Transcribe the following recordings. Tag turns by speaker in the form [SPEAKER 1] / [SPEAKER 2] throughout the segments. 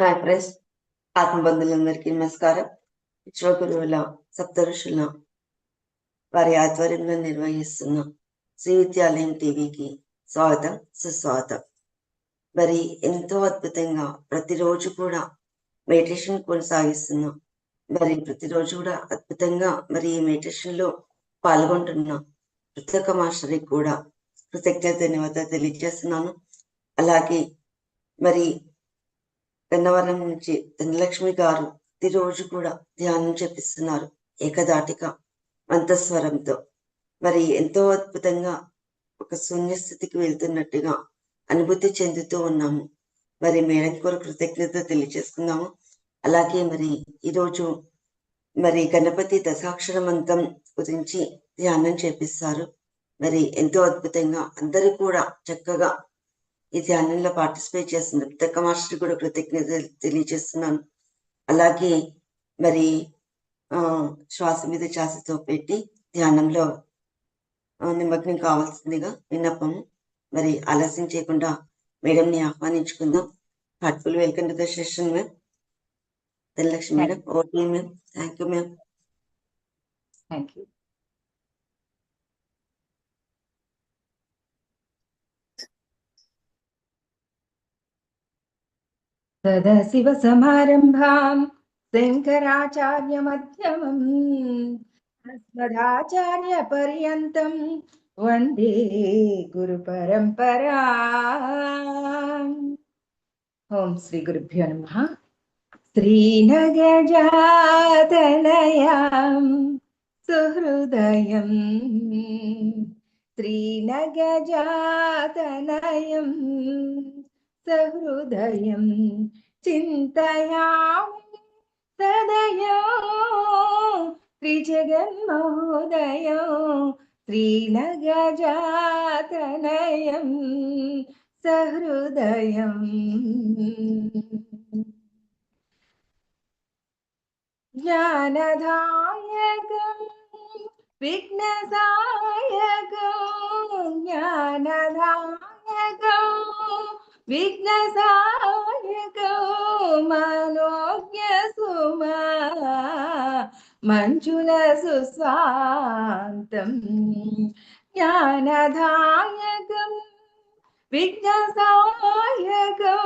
[SPEAKER 1] Hi friends ఆత్మబంధులందరికీ నమస్కారం. విశ్వగురువుల సప్త ఋషుల వారి ఆధ్వర్యంలో నిర్వహిస్తున్న శ్రీ విద్యాలయం టీవీకి స్వాగతం సుస్వాగతం. మరి ఎంతో అద్భుతంగా ప్రతిరోజు కూడా మెడిటేషన్ కొనసాగిస్తున్నాం మరి ప్రతిరోజు కూడా అద్భుతంగా మరి ఈ మెడిటేషన్లో పాల్గొంటున్న ప్రతి మాస్టర్కి కూడా కృతజ్ఞత ధన్యవాదాలు తెలియజేస్తున్నాను. అలాగే మరి గన్నవరం నుంచి ధనలక్ష్మి గారు ప్రతిరోజు కూడా ధ్యానం చేపిస్తున్నారు ఏకదాటిక మంతస్వరంతో మరి ఎంతో అద్భుతంగా ఒక శూన్యస్థితికి వెళ్తున్నట్టుగా అనుభూతి చెందుతూ ఉన్నాము. మరి మేడం కొరకు కృతజ్ఞత తెలియజేసుకుందాము. అలాగే మరి ఈరోజు మరి గణపతి దశాక్షర మంత్రం గురించి ధ్యానం చేపిస్తారు. మరి ఎంతో అద్భుతంగా అందరూ కూడా చక్కగా ఈ ధ్యానంలో పార్టిసిపేట్ చేస్తున్న ప్రతి మాస్టర్ కూడా కృతజ్ఞత తెలియజేస్తున్నాను. అలాగే మరి ఆ శ్వాస మీద శ్వాసతో పెట్టి ధ్యానంలో నిమగ్నం కావాల్సిందిగా విన్నపము మరి ఆలస్యం చేయకుండా మేడంని ఆహ్వానించుకుందాం. Heartful welcome to the session ma'am Dhanalakshmi madam okay ma'am thank you ma'am
[SPEAKER 2] thank you सदाशिवसमारम्भाम् शङ्कराचार्यमध्यमम् अस्मदाचार्यपर्यन्तं वन्दे गुरुपरम्परा ॐ श्रीगुरुभ्यो नमः श्रीनगजातनयां सुहृदयम् श्रीनगजातनयम् सहृदयं चिन्तयामि सदयो त्रिजगन्महोदयो श्रीनगजातनयं सहृदयम् ज्ञानदायकं विघ्नदायकं ज्ञानदायकम् విఘ్నసాయకో మనోజ్ఞ సుమా మంజుల సుస్వాంతం జ్ఞానదాయకం. విఘ్నసాయకో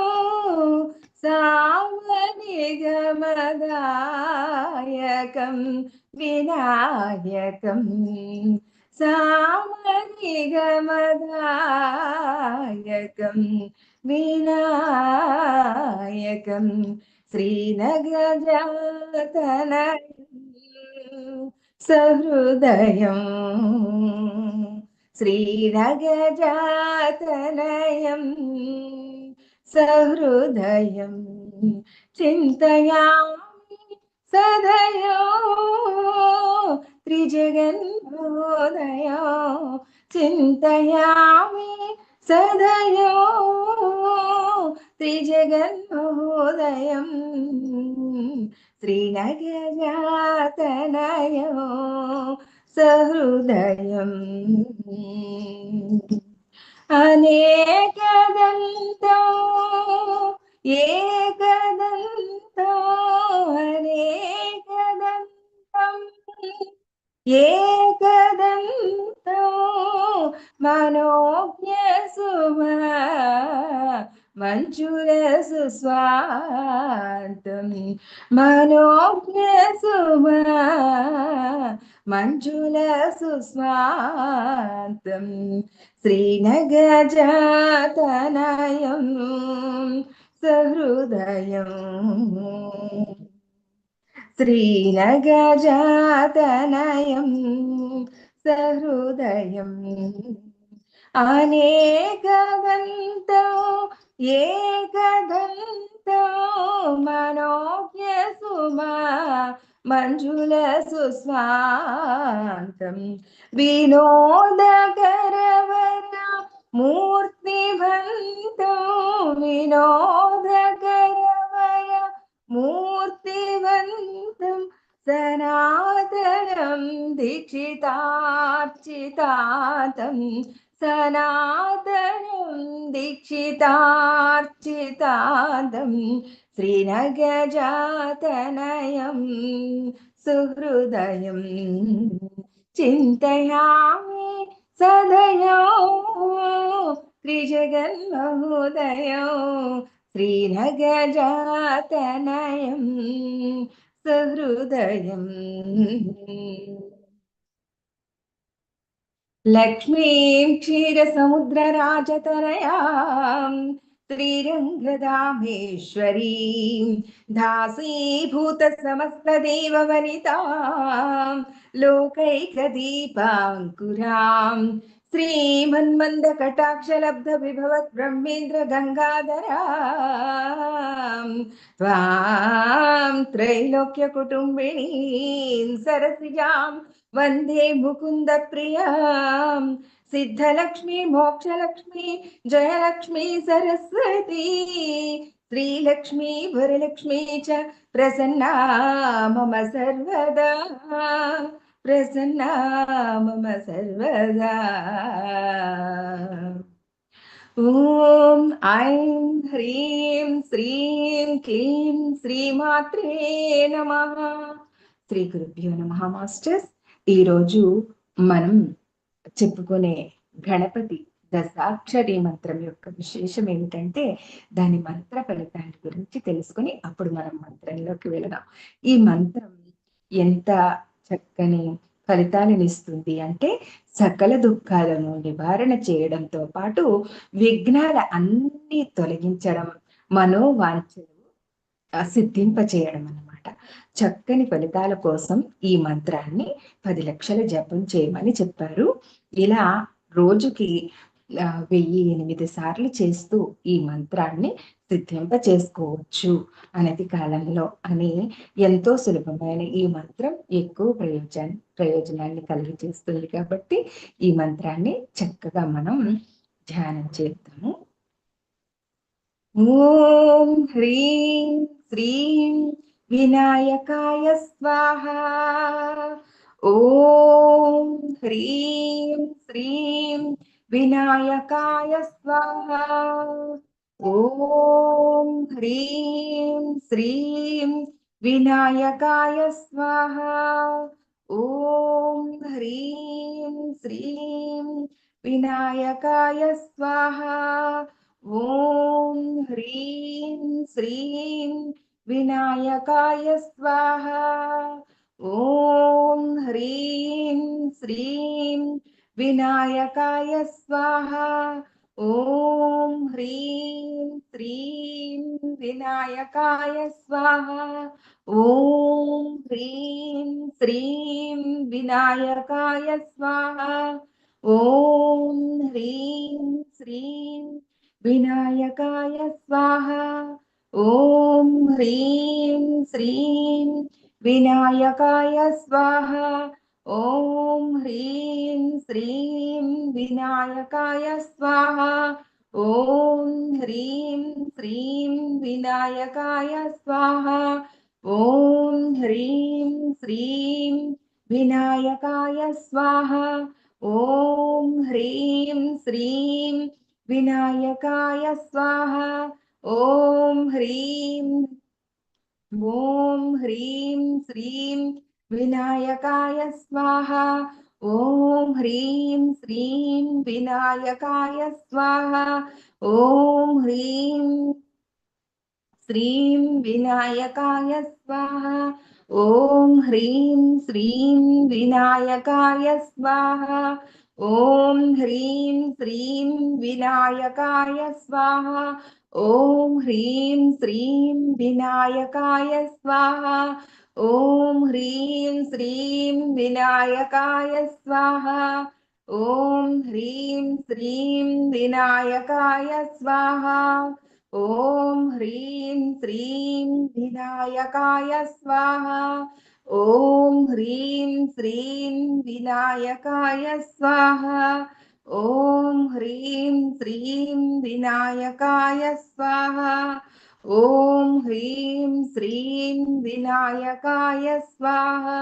[SPEAKER 2] సామనిగమదాయకం వినాయకం సామనిగమదాయకం. विनायकं श्रीनगजातनयं सहृदयम् श्रीनगजातनयं सहृदयं चिन्तयामि सदयो त्रिजगन्मोदयो चिन्तयामि సదయో త్రిజగన్మహోదయం. శ్రీనగజాతనయో సహృదయం. అనేకదంతో ఏకదంతో ఏకదంతో మనోజ్ఞ సుమా మంజుల సుస్వాంతం మనోజ్ఞ సుమా మంజుల సుస్వాంతం శ్రీనగజాతనయం సహృదయం. శ్రీనగజాతనయం సహృదయం. అనేకదంతో ఏకదంతో మనోజ్ఞ సుమా మంజుల సుస్వాంతం. వినోదకరవర మూర్తిభంతో వినోదక मूर्तिवन्तं सनातनं दीक्षितार्चितातं सनातनं दीक्षितार्चितादं श्रीनगजातनयं सुहृदयं चिन्तयामि सदयो त्रिजगन्महोदयो। श्रीनगजातनयं सहृदयम् लक्ष्मीं क्षीरसमुद्रराजतनयां श्रीरङ्गदामेश्वरीं दासीभूतसमस्तदेववनितां लोकैकदीपाङ्कुरां श्रीमन्मन्दकटाक्षलब्धविभवत् त्वां त्रैलोक्यकुटुम्बिनीं सरसिजां वंदे मुकुन्दप्रियाँ सिद्धलक्ष्मी मोक्षलक्ष्मी जयलक्ष्मी सरस्वती श्रीलक्ष्मी वरलक्ष्मी च प्रसन्ना मम सर्वदा प्रसन्ना मम सर्वदा ఓం ఐం హ్రీం శ్రీం క్లీం శ్రీమాత్రే నమ శ్రీ గురుభ్యో నమ మాస్టర్స్ ఈరోజు మనం చెప్పుకునే గణపతి దశాక్షరి మంత్రం యొక్క విశేషం ఏమిటంటే దాని మంత్ర ఫలితాల గురించి తెలుసుకొని అప్పుడు మనం మంత్రంలోకి వెళదాం ఈ మంత్రం ఎంత చక్కని ఫలితాలను ఇస్తుంది అంటే సకల దుఃఖాలను నివారణ చేయడంతో పాటు విఘ్నాల అన్ని తొలగించడం మనోవాంఛలు సిద్ధింప చేయడం అన్నమాట చక్కని ఫలితాల కోసం ఈ మంత్రాన్ని పది లక్షల జపం చేయమని చెప్పారు. ఇలా రోజుకి వెయ్యి ఎనిమిది సార్లు చేస్తూ ఈ మంత్రాన్ని సిద్ధింప చేసుకోవచ్చు అనేది కాలంలో అని ఎంతో సులభమైన ఈ మంత్రం ఎక్కువ ప్రయోజన ప్రయోజనాన్ని కలిగి చేస్తుంది కాబట్టి ఈ మంత్రాన్ని చక్కగా మనం ధ్యానం చేద్దాము. ఓం హ్రీం శ్రీం వినాయకాయ స్వాహ. ఓం హ్రీం శ్రీం వినాయకాయ స్వాహ ఓం హ్రీం శ్రీం వినాయకాయ స్వాహ ఓం హ్రీం శ్రీం వినాయకాయ స్వాహ ఓం హ్రీం శ్రీం వినాయకాయ స్వాహ ఓం హ్రీం శ్రీం వినాయకాయ స్వాహ. ఓం హ్రీం శ్రీం వినాయకాయ స్వాహ. ఓం హ్రీం శ్రీం వినాయకాయ స్వాహ. ఓం హ్రీం శ్రీం వినాయకాయ స్వాహ. ఓం హ్రీం శ్రీం వినాయకాయ స్వాహ. ॐ ह्रीं श्रीं विनायकाय स्वाहा। ॐ ह्रीं श्रीं विनायकाय स्वाहा। ॐ ह्रीं श्रीं विनायकाय स्वाहा। ॐ ह्रीं श्रीं विनायकाय स्वाहा। ॐ ह्रीं ॐ ह्रीं श्रीं వినాయకాయ స్వాహ. ఓం హ్రీం శ్రీం వినాయకాయ స్వాహ. ఓం హ్రీం శ్రీం వినాయకాయ స్వాహ. ఓం హ్రీం శ్రీం వినాయకాయ స్వాహ. ఓం హ్రీం శ్రీం వినాయకాయ స్వాహ. ఓం హ్రీం శ్రీం వినాయకాయ స్వాహ. ॐ ह्रीं श्रीं विनायकाय स्वाहा। ॐ ह्रीं श्रीं विनायकाय स्वाहा। ॐ ह्रीं श्रीं विनायकाय स्वाहा। ॐ ह्रीं श्रीं विनायकाय स्वाहा। ॐ ह्रीं श्रीं विनायकाय स्वाहा। ॐ ह्रीं श्रीं विनायकाय स्वाहा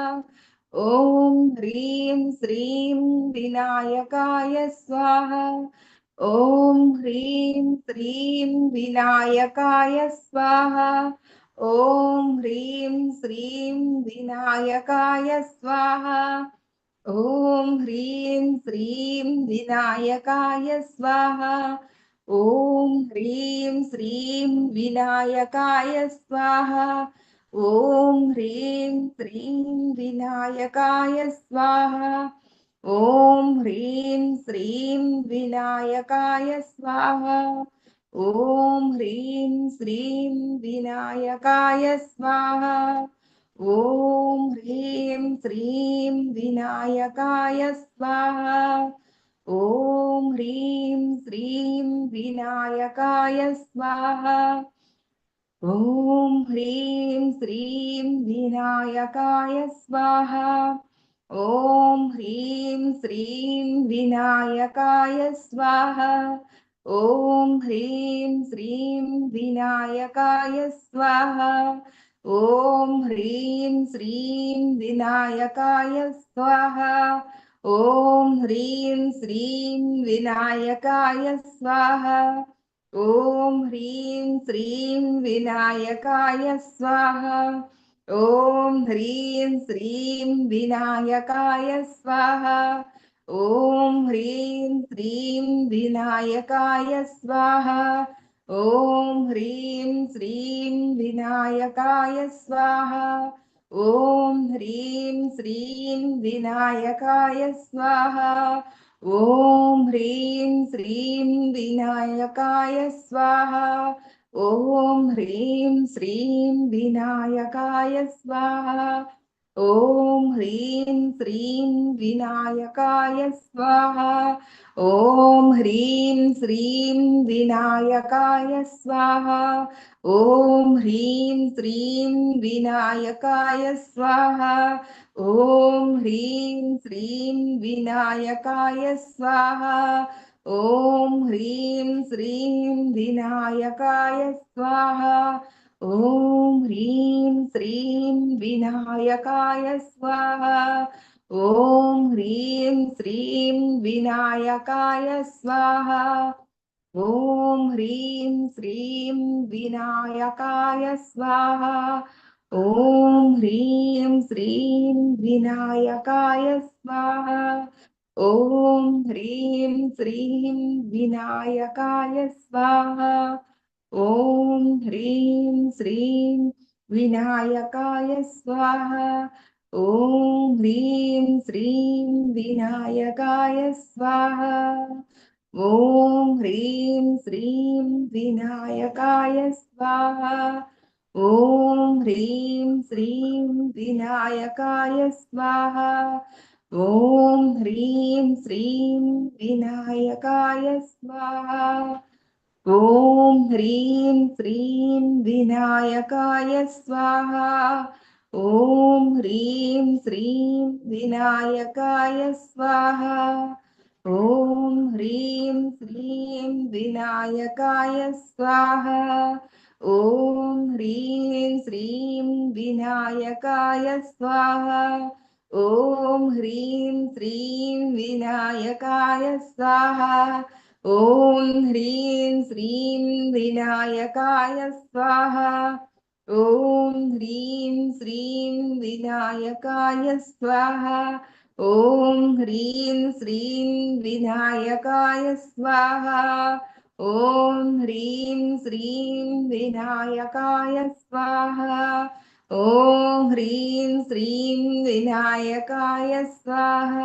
[SPEAKER 2] ॐ ह्रीं श्रीं विनायकाय स्वाहा ॐ ह्रीं श्रीं विनायकाय स्वाहा ॐ ह्रीं श्रीं विनायकाय स्वाहा ॐ ह्रीं श्रीं विनायकाय स्वाहा ॐ ह्रीं श्रीं विनायकाय स्वाहा ॐ ह्रीं श्रीं विनायकाय स्वाहा ॐ ह्रीं श्रीं विनायकाय स्वाहा ॐ ह्रीं श्रीं विनायकाय स्वाहा ॐ ह्रीं श्रीं विनायकाय स्वाहा ॐ ह्रीं श्रीं विनायकाय स्वाहा ॐ ह्रीं श्रीं विनायकाय स्वाहा ॐ ह्रीं श्रीं विनायकाय स्वाहा ॐ ह्रीं श्रीं विनायकाय स्वाहा ॐ ह्रीं श्रीं विनायकाय स्वाहा ॐ ह्रीं श्रीं विनायकाय स्वाहा ॐ ह्रीं श्रीं विनायकाय स्वाहा ॐ ह्रीं श्रीं विनायकाय स्वाहा ॐ ह्रीं श्रीं विनायकाय स्वाहा ॐ ह्रीं श्रीं विनायकाय स्वाहा ఓం హ్రీం శ్రీం వినాయకాయ స్వాహ. ఓం హ్రీం శ్రీం వినాయకాయ స్వాహ. ఓం హ్రీం శ్రీం వినాయకాయ స్వాహ. ॐ ह्रीं श्रीं विनायकाय स्वाहा ॐ ह्रीं श्रीं विनायकाय स्वाहा ॐ ह्रीं श्रीं विनायकाय स्वाहा ॐ ह्रीं श्रीं विनायकाय स्वाहा ॐ ह्रीं श्रीं विनायकाय स्वाहा ॐ ह्रीं श्रीं विनायकाय स्वाहा। ॐ ह्रीं श्रीं विनायकाय स्वाहा। ॐ ह्रीं श्रीं विनायकाय स्वाहा। ॐ ह्रीं श्रीं विनायकाय स्वाहा। ॐ ह्रीं श्रीं विनायकाय स्वाहा। ఓం హ్రీం శ్రీం వినాయకాయ స్వాహ. ఓం హ్రీం శ్రీం వినాయకాయ స్వాహ. ఓం హ్రీం శ్రీం వినాయకాయ స్వాహ. ఓం హ్రీం శ్రీం వినాయకాయ స్వాహ. ఓం హ్రీం శ్రీం వినాయకాయ స్వాహ. ॐ ह्रीं श्रीं विनायकाय स्वाहा ॐ ह्रीं श्रीं विनायकाय स्वाहा ॐ ह्रीं श्रीं विनायकाय स्वाहा ॐ ह्रीं श्रीं विनायकाय स्वाहा ॐ ह्रीं श्रीं विनायकाय स्वाहा ఓం హ్రీం శ్రీం వినాయకాయ స్వాహ ఓం హ్రీం శ్రీం వినాయకాయ స్వాహ ఓం హ్రీం శ్రీం వినాయకాయ స్వాహ ఓం హ్రీం శ్రీం వినాయకాయ స్వాహ ఓం హ్రీం శ్రీం వినాయకాయ స్వాహ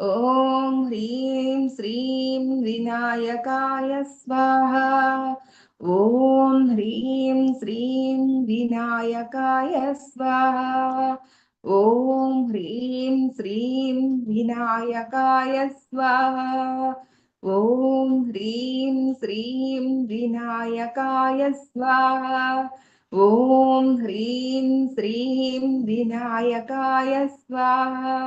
[SPEAKER 2] ॐ ह्रीं श्रीं विनायकाय स्वाहा
[SPEAKER 3] ॐ ह्रीं श्रीं विनायकाय स्वाहा ॐ ह्रीं श्रीं विनायकाय स्वाहा ॐ ह्रीं श्रीं विनायकाय स्वाहा ॐ ह्रीं श्रीं विनायकाय स्वाहा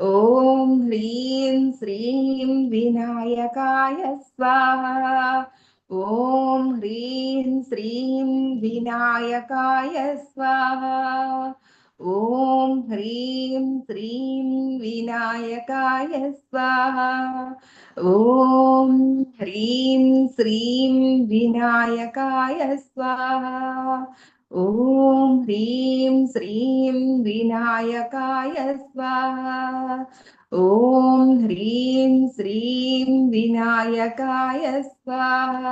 [SPEAKER 3] ఓం హ్రీం శ్రీం వినాయకాయ స్వాహ. ఓం హ్రీం శ్రీం వినాయకాయ స్వాహ. ఓం హ్రీం శ్రీం
[SPEAKER 2] వినాయకాయ స్వాహ. ఓం హ్రీం శ్రీం వినాయకాయ స్వాహ. ఓం హ్రీం శ్రీం వినాయకాయ స్వాహ ఓం హ్రీం శ్రీం వినాయకాయ స్వాహ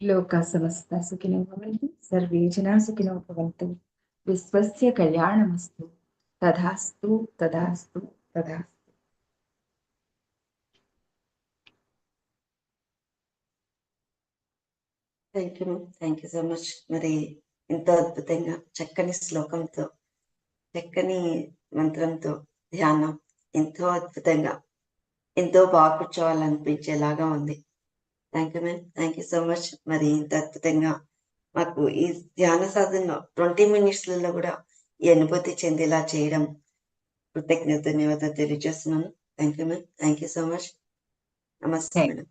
[SPEAKER 2] లోక సమస్త సుఖినోభవంతు సర్వే జనా సుఖినోభవంతు విశ్వస్య కళ్యాణమస్తు తదాస్తు తదాస్తు తదాస్తు.
[SPEAKER 4] Thank
[SPEAKER 1] you thank you so much
[SPEAKER 2] మరి ఎంతో అద్భుతంగా చక్కని శ్లోకంతో చక్కని మంత్రంతో ధ్యానం ఎంతో అద్భుతంగా ఎంతో బాగా కూర్చోవాలనిపించేలాగా ఉంది. Thank you ma'am thank you so much మరి ఇంత అద్భుతంగా మాకు ఈ ధ్యాన సాధనలో ట్వంటీ మినిట్స్లలో కూడా ఈ అనుభూతి చెందేలా చేయడం కృతజ్ఞత ధన్యవాదాలు తెలియజేస్తున్నాను. Thank you ma'am thank you so much నమస్తే మేడం